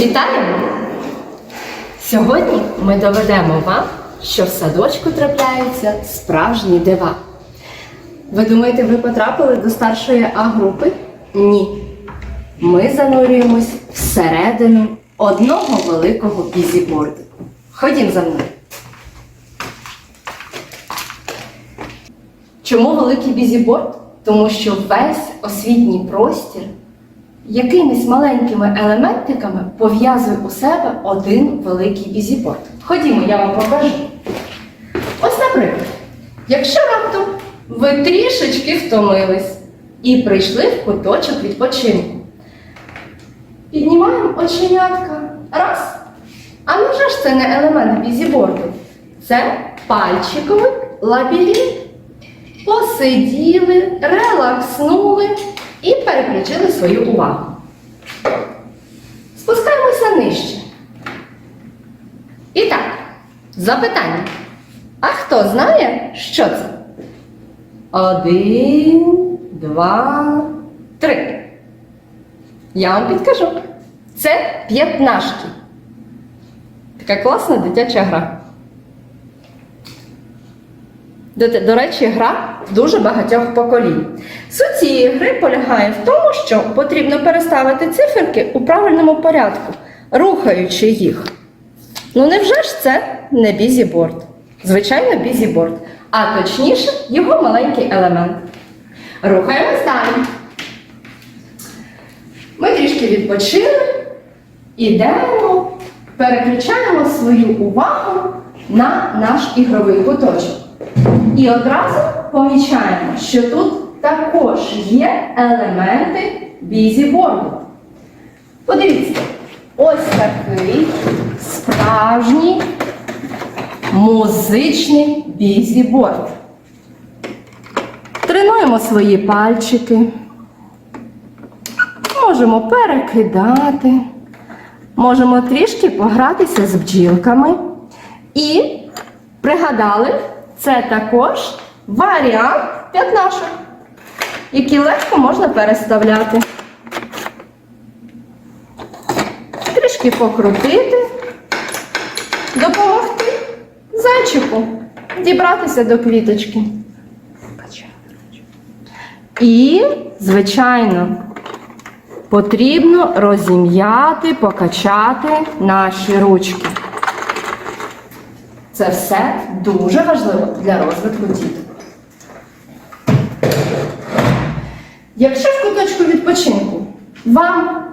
Вітаємо! Сьогодні ми доведемо вам, що в садочку трапляються справжні дива. Ви думаєте, ви потрапили до старшої А-групи? Ні. Ми занурюємось всередину одного великого бізіборду. Ходім за мною. Чому великий бізіборд? Тому що весь освітній простір якимись маленькими елементиками пов'язує у себе один великий бізіборд. Ходімо, я вам покажу. Ось, наприклад, якщо раптом ви трішечки втомились і прийшли в куточок відпочинку, піднімаємо оченятка. Раз. А невже ж це не елемент бізіборду? Це пальчиковий лабіринт. Посиділи, релакснули і переключили свою увагу. Спускаємося нижче. І так, запитання. А хто знає, що це? Один, два, три. Я вам підкажу. Це п'ятнашки. Така класна дитяча гра. До, до речі, гра дуже багатьох поколінь. Суть цієї гри полягає в тому, що потрібно переставити циферки у правильному порядку, рухаючи їх. Ну невже ж це не бізіборд? Звичайно, бізіборд, а точніше його маленький елемент. Рухаємось далі. Ми трішки відпочили, ідемо, переключаємо свою увагу на наш ігровий куточок. І одразу помічаємо, що тут також є елементи бізіборду. Подивіться, ось такий справжній музичний бізіборд. Тренуємо свої пальчики. Можемо перекидати, можемо трішки погратися з бджілками. І пригадали, це також варіант п'ятнашок, які легко можна переставляти. Трішки покрутити, допомогти зайчику дібратися до квіточки. І, звичайно, потрібно розім'яти, покачати наші ручки. Це все дуже важливо для розвитку діток. Якщо в куточку відпочинку вам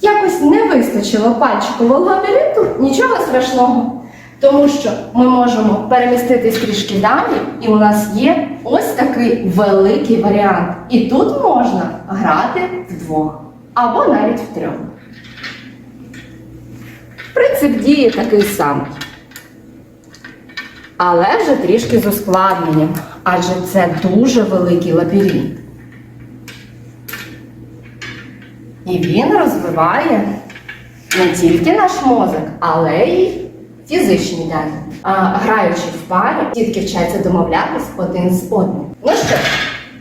якось не вистачило пальчикового лабіринту, нічого страшного. Тому що ми можемо переміститись трішки далі, і у нас є ось такий великий варіант. І тут можна грати вдвох або навіть втрьох. Принцип дії такий самий. Але вже трішки з ускладненням, адже це дуже великий лабіринт. І він розвиває не тільки наш мозок, але й фізичні дані. А, граючи в парі, дітки вчаться домовлятись один з одним. Ну що,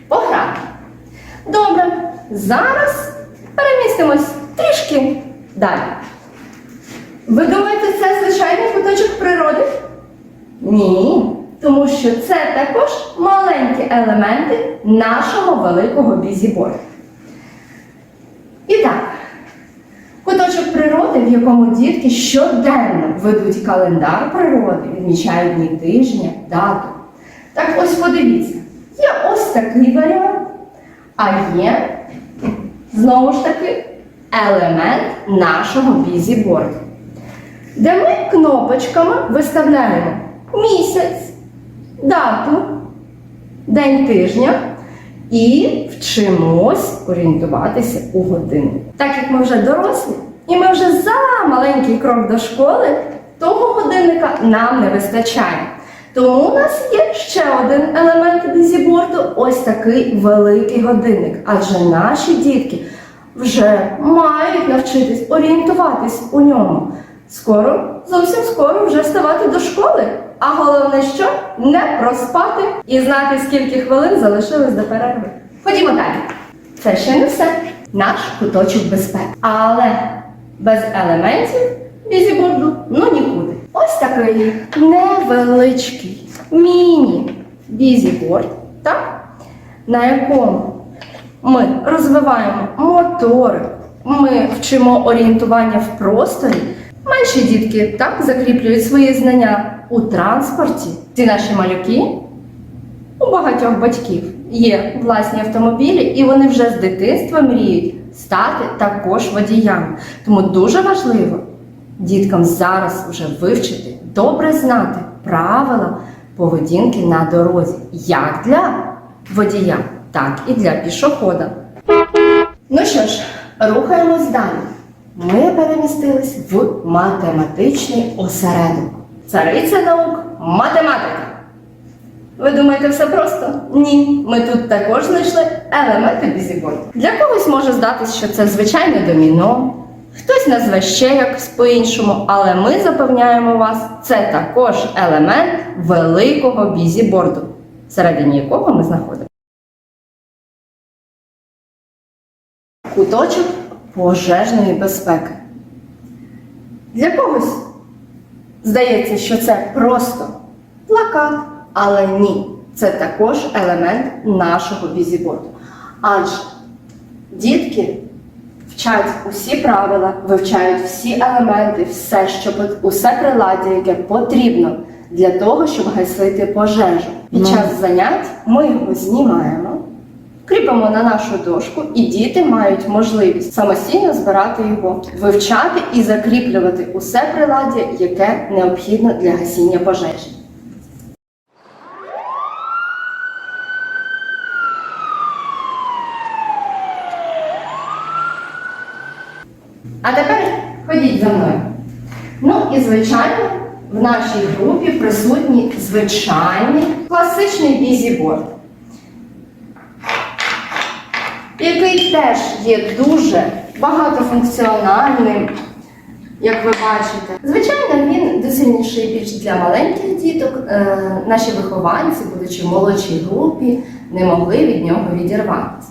пограти. Добре, зараз перемістимось трішки далі. Ви думаєте, це звичайний куточок природи? Ні, тому що це також маленькі елементи нашого великого бізіборду. І так, куточок природи, в якому дітки щоденно ведуть календар природи, відмічають дні тижня, дату. Так ось подивіться, є ось такий варіант, а є знову ж таки елемент нашого бізіборду де ми кнопочками виставляємо місяць, дату, день тижня і вчимось орієнтуватися у годину. Так як ми вже дорослі, і ми вже за маленький крок до школи, того годинника нам не вистачає. Тому у нас є ще один елемент бізіборду ось такий великий годинник. Адже наші дітки вже мають навчитись орієнтуватись у ньому. Скоро, зовсім скоро вже вставати до школи. А головне, що не проспати і знати, скільки хвилин залишилось до перерви. Ходімо далі. Це ще не все. наш куточок безпеки. Але без елементів бізіборду ну нікуди. Ось такий невеличкий міні-бізіборд, так? на якому ми розвиваємо мотори, ми вчимо орієнтування в просторі. Менші дітки так закріплюють свої знання у транспорті. Ці наші малюки у багатьох батьків є власні автомобілі, і вони вже з дитинства мріють стати також водіями. Тому дуже важливо діткам зараз вже вивчити, добре знати правила поведінки на дорозі, як для водія, так і для пішохода. Ну що ж, рухаємось далі. Ми перемістились в математичний осередок. Цариця наук математика. Ви думаєте, все просто? Ні. Ми тут також знайшли елементи бізіборду. Для когось може здатись, що це звичайне доміно, хтось назве ще якось по-іншому, але ми запевняємо вас, це також елемент великого бізіборду, всередині якого ми знаходимо. Куточок пожежної безпеки. Для когось здається, що це просто плакат, але ні, це також елемент нашого бізіборду. Адже дітки вчать усі правила, вивчають всі елементи, все, що усе приладдя, яке потрібно для того, щоб гасити пожежу. Під Ну. час занять ми його знімаємо. Кріпимо на нашу дошку, і діти мають можливість самостійно збирати його, вивчати і закріплювати усе приладдя, яке необхідно для гасіння пожежі. А тепер ходіть за мною. Ну і звичайно, в нашій групі присутній звичайний класичний бізіборд який теж є дуже багатофункціональним, як ви бачите. Звичайно, він доцільніший більш для маленьких діток. Е, наші вихованці, будучи в молодшій групі, не могли від нього відірватися.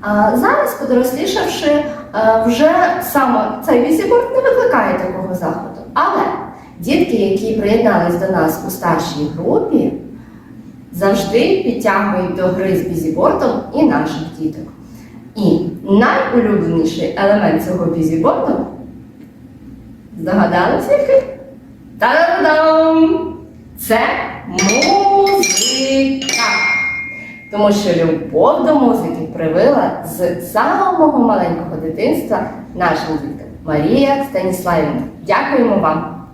А зараз, подорослішавши, е, вже саме цей візіборд не викликає такого заходу. Але дітки, які приєднались до нас у старшій групі, завжди підтягують до гри з бізібордом і наших діток. І найулюбленіший елемент цього бізіборду здогадалися який? Та-дам! Це музика. Тому що любов до музики привила з самого маленького дитинства нашим діткам. Марія Станіславівна, дякуємо вам.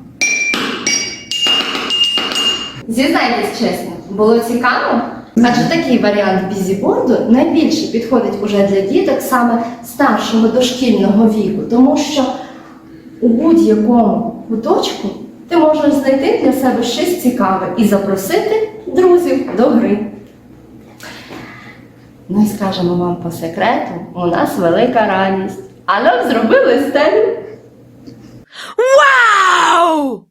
Зізнайтесь чесно, було цікаво? Адже такий варіант бізіборду найбільше підходить уже для діток саме старшого дошкільного віку, тому що у будь-якому куточку ти можеш знайти для себе щось цікаве і запросити друзів до гри. Ну і скажемо вам по секрету, у нас велика радість. А нам зробили стелю. Wow!